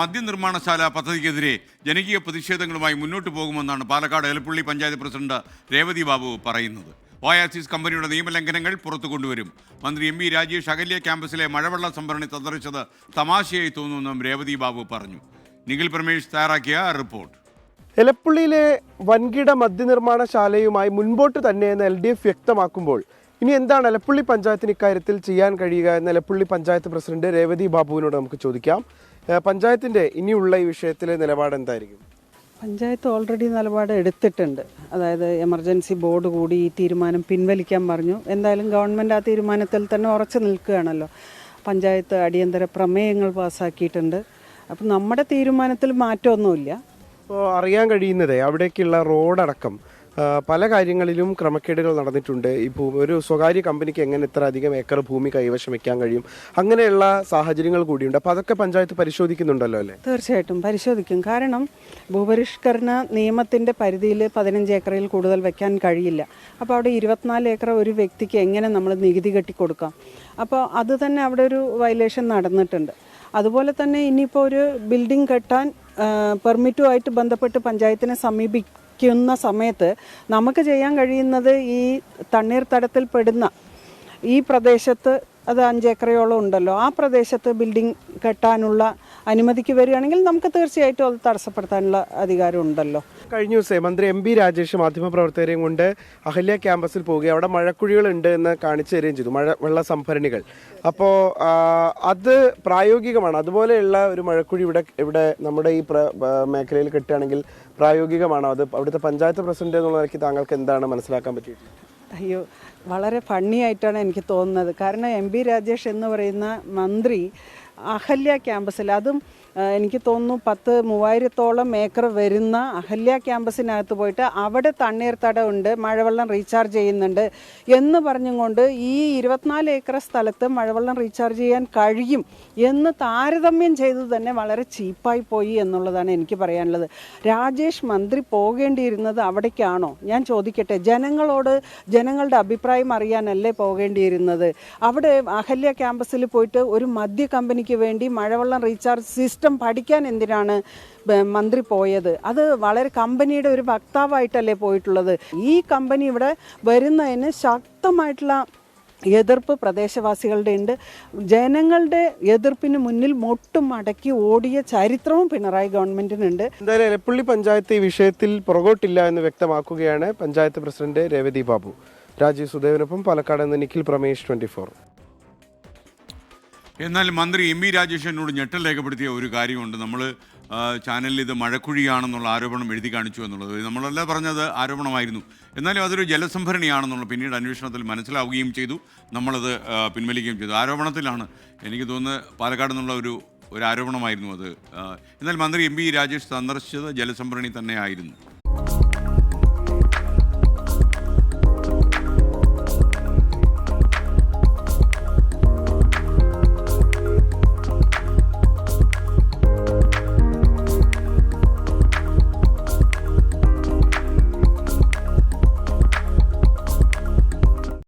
മദ്യനിർമ്മാണശാല പദ്ധതിക്കെതിരെ ജനകീയ പ്രതിഷേധങ്ങളുമായി മുന്നോട്ട് പോകുമെന്നാണ് പാലക്കാട് എലപ്പുള്ളി പഞ്ചായത്ത് പ്രസിഡന്റ് രേവതി ബാബു പറയുന്നത്. ഒയാസിസ് കമ്പനിയുടെ നിയമലംഘനങ്ങൾ പുറത്തു കൊണ്ടുവരും. മന്ത്രി എം വി രാജേഷ് അകല്യ ക്യാമ്പസിലെ മഴവെള്ള സംഭരണി തന്ത്രിച്ചത് തമാശയായി തോന്നുമെന്നും രേവതി ബാബു പറഞ്ഞു. നിഖിൽ പ്രമേഷ് തയ്യാറാക്കിയ റിപ്പോർട്ട്. എലപ്പുള്ളിയിലെ വൻകിട മദ്യനിർമ്മാണശാലയുമായി മുൻപോട്ട് തന്നെയെന്ന് എൽ ഡി എഫ് വ്യക്തമാക്കുമ്പോൾ ഇനി എന്താണ് എലപ്പുള്ളി പഞ്ചായത്തിന് ഇക്കാര്യത്തിൽ ചെയ്യാൻ കഴിയുക എന്ന് എലപ്പുള്ളി പഞ്ചായത്ത് പ്രസിഡന്റ് രേവതി ബാബുവിനോട് നമുക്ക് ചോദിക്കാം. പഞ്ചായത്തിന്റെ ഇനിയുള്ള ഈ വിഷയത്തിലെ നിലപാട് എന്തായിരിക്കും? പഞ്ചായത്ത് ഓൾറെഡി നിലപാട് എടുത്തിട്ടുണ്ട്. അതായത് എമർജൻസി ബോർഡ് കൂടി ഈ തീരുമാനം പിൻവലിക്കാൻ പറഞ്ഞു. എന്തായാലും ഗവൺമെന്റ് ആ തീരുമാനത്തിൽ തന്നെ ഉറച്ചു നിൽക്കുകയാണല്ലോ. പഞ്ചായത്ത് അടിയന്തര പ്രമേയങ്ങൾ പാസ്സാക്കിയിട്ടുണ്ട് അപ്പം നമ്മുടെ തീരുമാനത്തിൽ മാറ്റമൊന്നുമില്ല. അപ്പോൾ അറിയാൻ കഴിയുന്നത് അവിടേക്കുള്ള റോഡടക്കം പല കാര്യങ്ങളിലും ക്രമക്കേടുകൾ നടന്നിട്ടുണ്ട്. ഈ ഭൂമി ഒരു സ്വകാര്യ കമ്പനിക്ക് എങ്ങനെ ഇത്ര അധികം ഏക്കർ ഭൂമി കൈവശം വെക്കാൻ കഴിയും? അങ്ങനെയുള്ള സാഹചര്യങ്ങൾ കൂടിയുണ്ട്. അപ്പോൾ അതൊക്കെ പഞ്ചായത്ത് പരിശോധിക്കുന്നുണ്ടല്ലോ അല്ലേ? തീർച്ചയായിട്ടും പരിശോധിക്കും. കാരണം ഭൂപരിഷ്കരണ നിയമത്തിന്റെ പരിധിയിൽ പതിനഞ്ച് ഏക്കറിൽ കൂടുതൽ വെക്കാൻ കഴിയില്ല. അപ്പോൾ അവിടെ ഇരുപത്തിനാല് ഏക്കർ ഒരു വ്യക്തിക്ക് എങ്ങനെ നമ്മൾ നികുതി കെട്ടിക്കൊടുക്കാം? അപ്പോൾ അത് തന്നെ അവിടെ ഒരു വയലേഷൻ നടന്നിട്ടുണ്ട്. അതുപോലെ തന്നെ ഇനിയിപ്പോൾ ഒരു ബിൽഡിംഗ് കെട്ടാൻ പെർമിറ്റുമായിട്ട് ബന്ധപ്പെട്ട് പഞ്ചായത്തിനെ സമീപിക്കുന്ന സമയത്ത് നമുക്ക് ചെയ്യാൻ കഴിയുന്നത് ഈ തണ്ണീർത്തടത്തിൽ പെടുന്ന ഈ പ്രദേശത്ത് അത് അഞ്ചേക്കറയോളം ഉണ്ടല്ലോ. ആ പ്രദേശത്ത് ബിൽഡിംഗ് കെട്ടാനുള്ള അനുമതിക്ക് വരികയാണെങ്കിൽ നമുക്ക് തീർച്ചയായിട്ടും അത് തടസ്സപ്പെടുത്താനുള്ള അധികാരം ഉണ്ടല്ലോ. കഴിഞ്ഞ ദിവസം മന്ത്രി എം ബി രാജേഷ് മാധ്യമപ്രവർത്തകരെയും കൊണ്ട് അഹല്യ ക്യാമ്പസിൽ പോവുകയും അവിടെ മഴക്കുഴികളുണ്ട് എന്ന് കാണിച്ചു തരികയും ചെയ്തു മഴ വെള്ള സംഭരണികൾ. അപ്പോൾ അത് പ്രായോഗികമാണ്. അതുപോലെയുള്ള ഒരു മഴക്കുഴി ഇവിടെ ഇവിടെ നമ്മുടെ ഈ മേഖലയിൽ കിട്ടുകയാണെങ്കിൽ പ്രായോഗികമാണോ? അത് അവിടുത്തെ പഞ്ചായത്ത് പ്രസിഡന്റ് എന്നുള്ള താങ്കൾക്ക് എന്താണ് മനസ്സിലാക്കാൻ പറ്റിയത് അയ്യോ വളരെ ഫണ്ണിയായിട്ടാണ് എനിക്ക് തോന്നുന്നത്. കാരണം എം ബി രാജേഷ് എന്ന് പറയുന്ന മന്ത്രി അഹല്യ ക്യാമ്പസിൽ അതും എനിക്ക് തോന്നുന്നു പത്ത് മൂവായിരത്തോളം ഏക്കർ വരുന്ന അഹല്യ ക്യാമ്പസിനകത്ത് പോയിട്ട് അവിടെ തണ്ണീർത്തടമുണ്ട് മഴവെള്ളം റീചാർജ് ചെയ്യുന്നുണ്ട് എന്ന് പറഞ്ഞുകൊണ്ട് ഈ ഇരുപത്തിനാല് ഏക്കർ സ്ഥലത്ത് മഴവെള്ളം റീചാർജ് ചെയ്യാൻ കഴിയും എന്ന് താരതമ്യം ചെയ്തത് തന്നെ വളരെ ചീപ്പായി പോയി എന്നുള്ളതാണ് എനിക്ക് പറയാനുള്ളത്. രാജേഷ് മന്ത്രി പോകേണ്ടിയിരുന്നത് അവിടേക്കാണോ? ഞാൻ ചോദിക്കട്ടെ. ജനങ്ങളോട് ജനങ്ങളുടെ അഭിപ്രായം അറിയാനല്ലേ പോകേണ്ടിയിരുന്നത്? അവിടെ അഹല്യ ക്യാമ്പസിൽ പോയിട്ട് ഒരു മദ്യ കമ്പനിക്ക് വേണ്ടി മഴവെള്ളം റീചാർജ് സിസ്റ്റം പഠിക്കാൻ എന്തിനാണ് മന്ത്രി പോയത്? അത് വളരെ കമ്പനിയുടെ ഒരു വക്താവായിട്ടല്ലേ പോയിട്ടുള്ളത്. ഈ കമ്പനി ഇവിടെ വരുന്നതിന് ശക്തമായിട്ടുള്ള എതിർപ്പ് പ്രദേശവാസികളുടെ ഉണ്ട്. ജനങ്ങളുടെ എതിർപ്പിന് മുന്നിൽ മൊട്ടും മടക്കി ഓടിയ ചരിത്രവും പിണറായി ഗവൺമെന്റിനുണ്ട്. എന്തായാലും എലപ്പള്ളി പഞ്ചായത്ത് ഈ വിഷയത്തിൽ പുറകോട്ടില്ല എന്ന് വ്യക്തമാക്കുകയാണ് പഞ്ചായത്ത് പ്രസിഡന്റ് രേവതി ബാബു. രാജീവ് സുദേവനൊപ്പം പാലക്കാട് നിന്ന് നിഖിൽ പ്രമേഷ് ട്വന്റി എന്നാൽ മന്ത്രി എം വി രാജേഷ് എന്നോട് ഞെട്ടൽ രേഖപ്പെടുത്തിയ ഒരു കാര്യമുണ്ട്. നമ്മൾ ചാനലിൽ ഇത് മഴക്കുഴിയാണെന്നുള്ള ആരോപണം എഴുതി കാണിച്ചു എന്നുള്ളത്. നമ്മളല്ല പറഞ്ഞത് ആരോപണമായിരുന്നു. എന്നാലും അതൊരു ജലസംഭരണിയാണെന്നുള്ള പിന്നീട് അന്വേഷണത്തിൽ മനസ്സിലാവുകയും ചെയ്തു. നമ്മളത് പിൻവലിക്കുകയും ചെയ്തു. ആരോപണത്തിലാണ് എനിക്ക് തോന്നുന്നത് പാലക്കാട് നിന്നുള്ള ഒരു ഒരു ആരോപണമായിരുന്നു അത്. എന്നാൽ മന്ത്രി എം വി രാജേഷ് സന്ദർശിച്ചത് ജലസംഭരണി തന്നെ ആയിരുന്നു